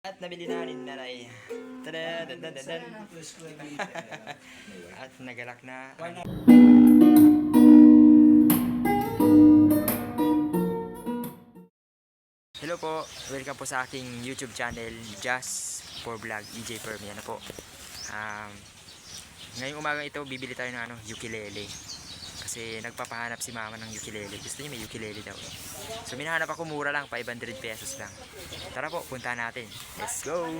At nabili na ni nanay. Tada, dan, dan. At nagalak na. Hello po, welcome po sa aking YouTube channel Just for Vlog EJ Permi. Ano po? Um, ngayong umaga ito bibili tayo ng ano, ukulele. Kasi nagpapahanap si mama ng ukulele. Gusto niya may ukulele daw. So minahanap ako mura lang, 500 pesos lang. Tara po, punta natin. Let's go!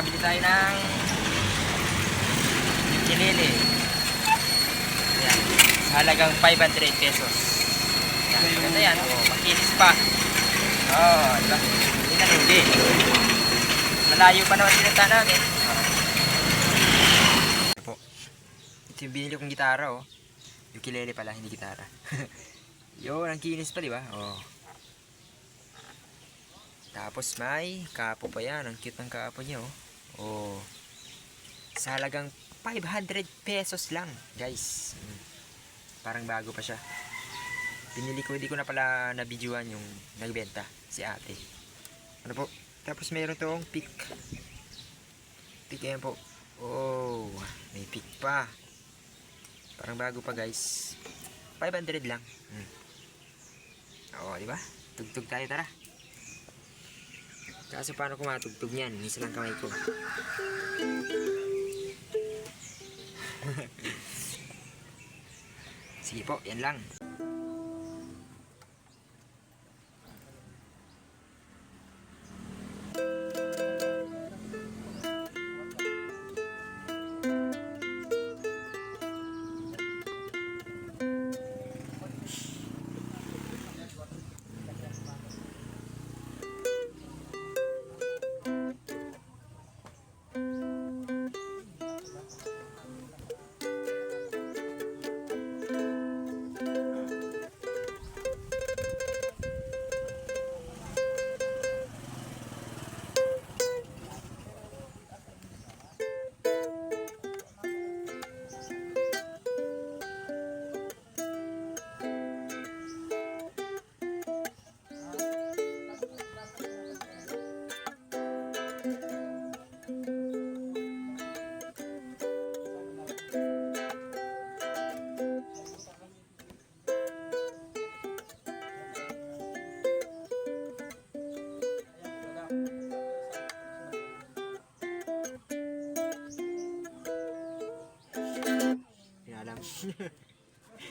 Kabili tayo ng ukulele. Yan. Halagang 500 pesos. Yan. Ganda yan. Oh, makinis pa. Oh, diba? Hindi na lugi. Malayo pa naman sinunta namin. Ito po. Ito yung binili kong gitara oh. Ukulele pala, hindi gitara. Yo, ang kinis pa, di ba? Oh. Tapos may kapo pa yan. Ang cute ng kapo niya, oh. Oh. Sa halagang 500 pesos lang, guys. Mm. Parang bago pa siya. Pinili ko, hindi ko na pala nabidyoan yung nagbenta, si ate. Ano po? Tapos meron tong pick. Pick yan po. Oh, may pick pa. Parang bago pa, guys. 500 lang. Mm. Oo, di ba? Tugtog tayo, tara. Kaso paano ko matugtog niyan? Isa lang kamay ko. Sige po, yan lang.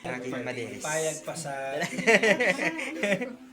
Aking malinis. Payag pa sa